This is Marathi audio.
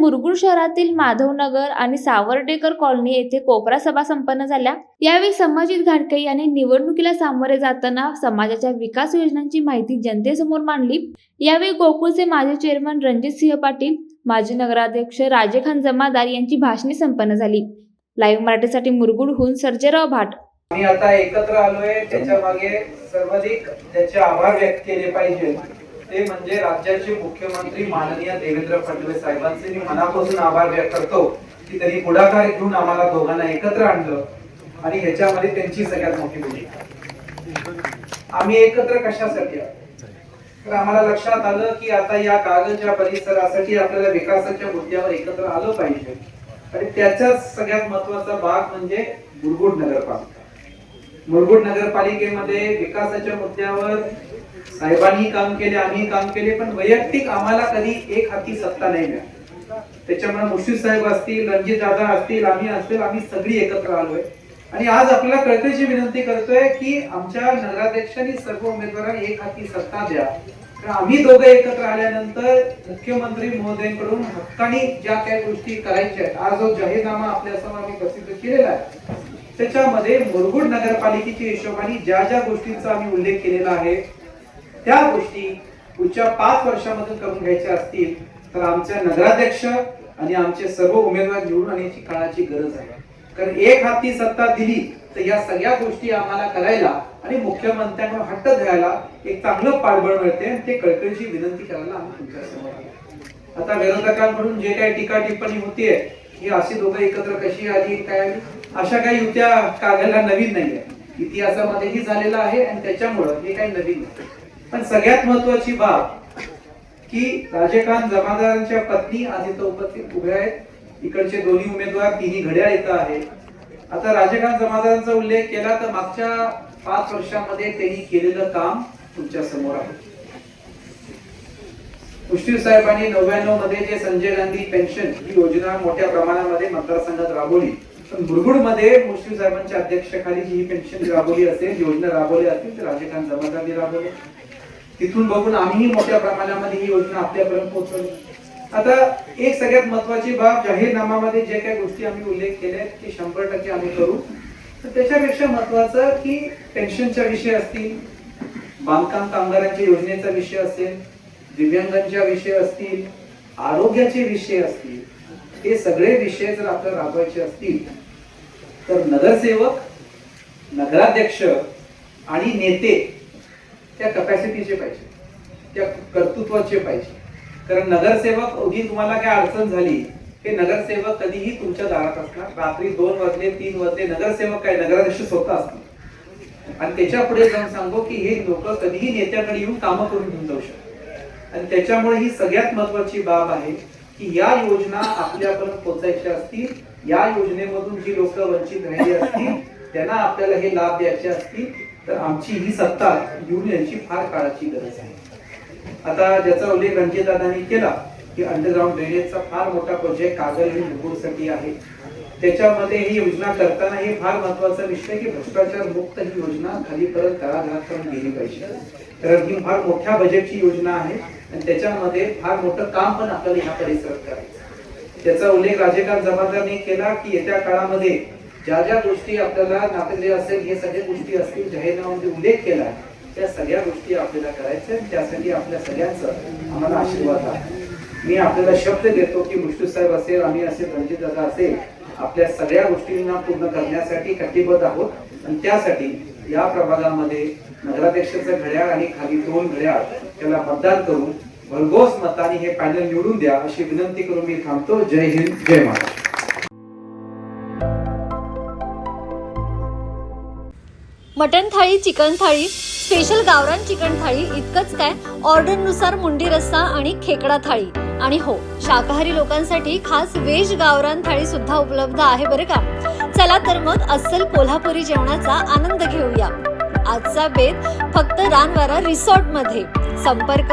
मुरगुड शहरातील माधवनगर आणि सावर्डेकर कॉलनी येथे कोपरा सभा संपन्न झाल्या. यावेळी संभाजित घाटके यांनी निवडणुकीला सामोरे जाताना समाजाच्या विकास योजनांची माहिती जनतेसमोर मांडली. यावेळी गोकुळचे माजी चेअरमन रणजित सिंह पाटील माजी नगराध्यक्ष राजेखान जमादार यांची भाषणे संपन्न झाली. लाईव्ह मराठीसाठी मुरगुडहून सर्जेराव भाट. मी आता एकत्र आलोय. त्याच्यामागे सर्वाधिक त्याचे आभार व्यक्त केले पाहिजे. ते म्हणजे राज्याचे मुख्यमंत्री माननीय देवेंद्र फडणवीस साहेबांचे. मी मनापासून आभार व्यक्त करतो की त्यांनी पुढाकार घेऊन आम्हाला दोघांना एकत्र आणलं आणि ह्याच्यामध्ये त्यांची सगळ्यात मोठी भूमिका. आम्ही एकत्र कशासाठी तर आम्हाला लक्षात आलं की आता या कागदच्या परिसरासाठी आपल्याला विकासाच्या मुद्द्यावर एकत्र आलं पाहिजे. आणि त्याचा सगळ्यात महत्त्वाचा भाग म्हणजे मुरगुड नगरपालिका. मुरगुड नगरपालिकेमध्ये विकासाच्या मुद्द्यावर साहेबांनी काम केले आम्ही काम केले पण वैयक्तिक आम्हाला कधी एक हाती सत्ता नाही मिळाली. त्याच्यामुळे मुश्रीफ साहेब असतील रणजित दादा असतील आम्ही असतील आम्ही सगळी एकत्र आलोय. आणि आज आपल्याला कळकळीची विनंती करतोय की आमच्या नगराध्यक्षांनी सर्व उमेदवारांनी एक हाती सत्ता द्या. तर आम्ही दोघे एकत्र आल्यानंतर मुख्यमंत्री महोदयांकडून हक्कानी ज्या काही गोष्टी करायच्या आहेत आज जो जाहीरनामा आपल्यासमोर आम्ही प्रसिद्ध केलेला आहे त्याच्यामध्ये मुरगुड नगरपालिकेच्या हिशोबाने ज्या ज्या गोष्टींचा आम्ही उल्लेख केलेला आहे त्या गोष्टी पुढच्या पाच वर्षामधून करून घ्यायच्या असतील तर आमच्या नगराध्यक्ष आणि आमचे सर्व उमेदवार निवडून आणण्याची काळाची गरज आहे. कारण एक हाती सत्ता दिली तर या सगळ्या गोष्टी आम्हाला करायला आणि मुख्यमंत्र्यांकडून हट्ट धरायला एक चांगलं पाठबळ मिळते आणि ते कळकळीची विनंती करायला आम्ही तुमच्यासमोर आता विरोधकांकडून जे काही टीका टिप्पणी होतीये ही अशी दोघं एकत्र कशी आली काय आली? अशा काही युत्या कागदला नवीन नाहीये. इतिहासामध्येही झालेलं आहे आणि त्याच्यामुळं हे काही नवीन नाही. पण सगळ्यात महत्वाची बाब की राजेकांत जमादारांच्या पत्नी आज इथं उपस्थित उभ्या आहेत. इकडचे दोन्ही उमेदवार तिन्ही घड्याळ इथं आहे आता राजेकांत जमादारांचा उल्लेख केला तर मागच्या पाच वर्षामध्ये त्यांनी केलेलं काम तुमच्यासमोर आहे. मुश्रीफ साहेबांनी नव्याण्णवमध्ये जे संजय गांधी पेन्शन ही योजना मोठ्या प्रमाणामध्ये मतदारसंघात राबवली. पण मुस्लिम मुश्रीफ साहेबांच्या अध्यक्षतेखाली जी ही पेन्शन राबवली असेल योजना राबवली असतील तर राजेकांत जमादारांनी राबवली. तिथून बघून आम्ही मोठ्या प्रमाणामध्ये ही योजना आपल्यापर्यंत पोहोचवली. आता एक सगळ्यात महत्वाची बाब जाहीरनामामध्ये जे काही गोष्टी आम्ही उल्लेख केले की शंभर टक्के आम्ही करू. तर त्याच्यापेक्षा महत्वाचं की पेन्शनचा विषय असतील बांधकाम कामगारांच्या योजनेचा विषय असेल दिव्यांगांच्या विषय असतील आरोग्याचे विषय असतील हे सगळे विषय जर आपल्याला राबवायचे असतील तर नगरसेवक नगराध्यक्ष आणि नेते त्या कपॅसिटीचे पाहिजे. त्या कर्तृत्वाचे पाहिजे. कारण नगरसेवक उगी तुम्हाला काय अडचण झाली हे नगरसेवक कधीही तुमच्या दारात असणार. रात्री दोन वाजले तीन वाजले नगरसेवक काय? नगराध्यक्ष स्वतः असणार आणि त्याच्या पुढे जाऊन सांगू की हे लोक कधीही नेत्याकडे येऊन कामं करून घेऊन जाऊ शकतात आणि त्याच्यामुळे ही सगळ्यात महत्वाची बाब आहे की या योजना आपल्यापर्यंत पोचायच्या असतील. या योजनेमधून जी लोक वंचित राहिली असतील त्यांना आपल्याला हे लाभ द्यायचे असतील तर आमची ही सत्ता युनियनची फार काळाची गरज आहे. आता ज्याचा उल्लेख रणजितदादांनी केला की अंडरग्राऊंड ड्रेनेजचा फार मोठा प्रोजेक्ट कागल आणि मुरगुडसाठी आहे. त्याच्यामध्ये ही योजना करताना हे फार महत्त्वाचा विषय की भ्रष्टाचार मुक्त ही योजना खालीपर्यंत करून गेली पाहिजे. कारण ही फार मोठ्या बजेटची योजना आहे आणि त्याच्यामध्ये फार मोठं काम पण आपल्याला ह्या परिसरात करायचं त्याचा उल्लेख राजेकांत जमादारने केला की येत्या काळामध्ये ज्या ज्या गोष्टी आपल्याला नापेले असेल हे सगळ्या गोष्टी असतील जाहीरनाम्यामध्ये उल्लेख केला त्या सगळ्या गोष्टी आपल्याला करायच्या त्यासाठी आपल्या सगळ्यांचा आम्हाला आशीर्वाद आहे. मी आपल्याला शब्द देतो की मुष्टू साहेब असेल आम्ही असेल रणजित दादा असेल आपल्या सगळ्या गोष्टींना पूर्ण करण्यासाठी कटिबद्ध आहोत. आणि त्यासाठी या प्रभागामध्ये नगराध्यक्षाचं घड्याळ आणि खाली दोन घड्याळ त्याला मतदान करून भरघोस मताने हे पॅनल निवडून द्या अशी विनंती करून मी थांबतो. जय हिंद जय महाराष्ट्र. मटन थाळी चिकन थाळी स्पेशल गावरान चिकन थाळी इतकंच काय? ऑर्डरनुसार मुंडी रस्सा आणि खेकडा थाळी. आणि हो शाकाहारी लोकांसाठी खास वेज गावरान थाळी सुद्धा उपलब्ध आहे बरं का? चला तर मग अस्सल कोल्हापुरी जेवणाचा आनंद घेऊया. आजचा बेत फक्त रानवारा रिसॉर्टमध्ये संपर्क